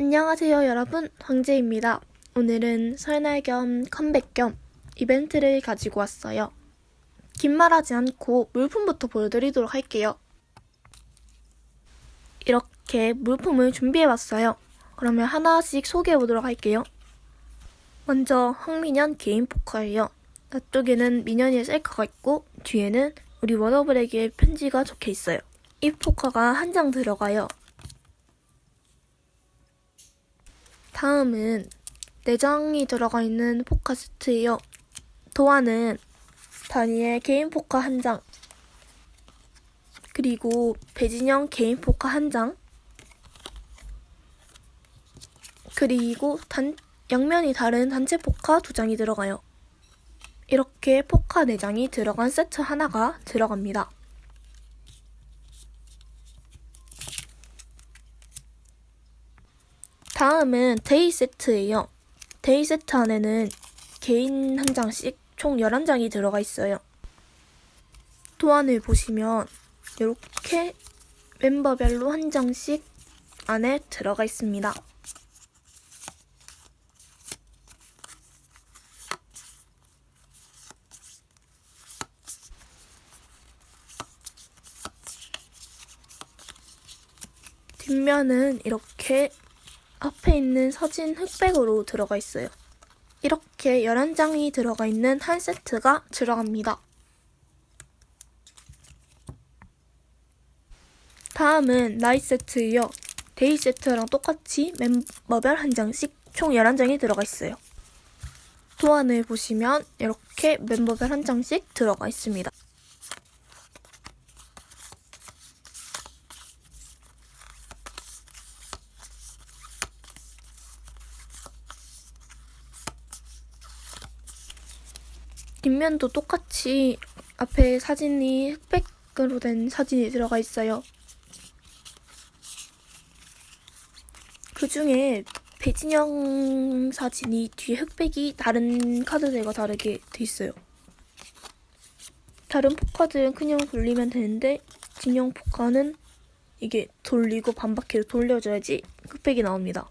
안녕하세요 여러분 황제입니다. 오늘은 설날 겸 컴백 겸 이벤트를 가지고 왔어요. 긴 말하지 않고 물품부터 보여드리도록 할게요. 이렇게 물품을 준비해봤어요. 그러면 하나씩 소개해보도록 할게요. 먼저 황민현 개인 포커예요. 앞쪽에는 민현이의 셀카가 있고 뒤에는 우리 워너블에게 편지가 적혀 있어요. 이 포커가 한 장 들어가요. 다음은 내장이 들어가 있는 포카 세트예요. 도안은 다니엘 개인 포카 한 장, 그리고 배진영 개인 포카 한 장, 그리고 단, 양면이 다른 단체 포카 두 장이 들어가요. 이렇게 포카 4장이 들어간 세트 하나가 들어갑니다. 다음은 데이 세트예요. 데이 세트 안에는 개인 한 장씩 총 11장이 들어가 있어요. 도안을 보시면 이렇게 멤버별로 한 장씩 안에 들어가 있습니다. 뒷면은 이렇게 앞에 있는 사진 흑백으로 들어가 있어요. 이렇게 11장이 들어가 있는 한 세트가 들어갑니다. 다음은 나이 세트예요. 데이 세트랑 똑같이 멤버별 한 장씩 총 11장이 들어가 있어요. 도안을 보시면 이렇게 멤버별 한 장씩 들어가 있습니다. 뒷면도 똑같이 앞에 사진이 흑백으로 된 사진이 들어가 있어요. 그 중에 배진영 사진이 뒤에 흑백이 다른 카드들과 다르게 돼 있어요. 다른 포카들은 그냥 돌리면 되는데 진영 포카는 이게 돌리고 반바퀴로 돌려줘야지 흑백이 나옵니다.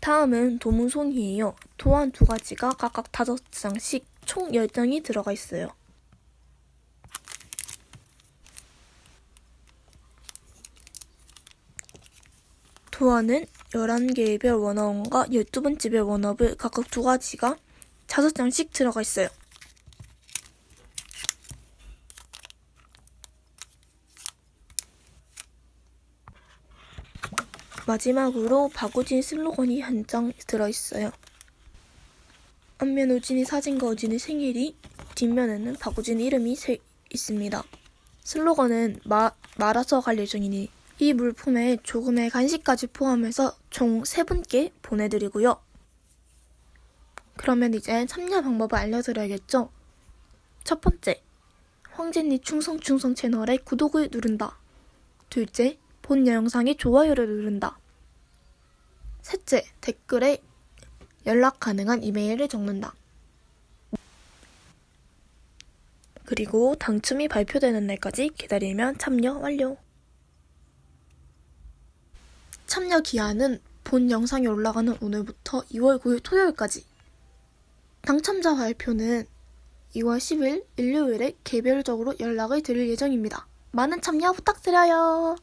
다음은 도문송이에요. 도안 두 가지가 각각 다섯 장씩 총 10장이 들어가 있어요. 도안은 11개의 별 원어원과 12번째 별 원업을 각각 두 가지가 5장씩 들어가 있어요. 마지막으로 박우진 슬로건이 한 장 들어있어요. 앞면 우진이 사진과 우진의 생일이 뒷면에는 박우진 이름이 세, 있습니다. 슬로건은 마, 말아서 갈 예정이니 이 물품에 조금의 간식까지 포함해서 총 3분께 보내드리고요. 그러면 이제 참여 방법을 알려드려야겠죠? 첫 번째, 황제니 충성충성 채널에 구독을 누른다. 둘째, 본 영상에 좋아요를 누른다. 셋째, 댓글에 연락 가능한 이메일을 적는다. 그리고 당첨이 발표되는 날까지 기다리면 참여 완료. 참여 기한은 본 영상이 올라가는 오늘부터 2월 9일 토요일까지. 당첨자 발표는 2월 10일 일요일에 개별적으로 연락을 드릴 예정입니다. 많은 참여 부탁드려요.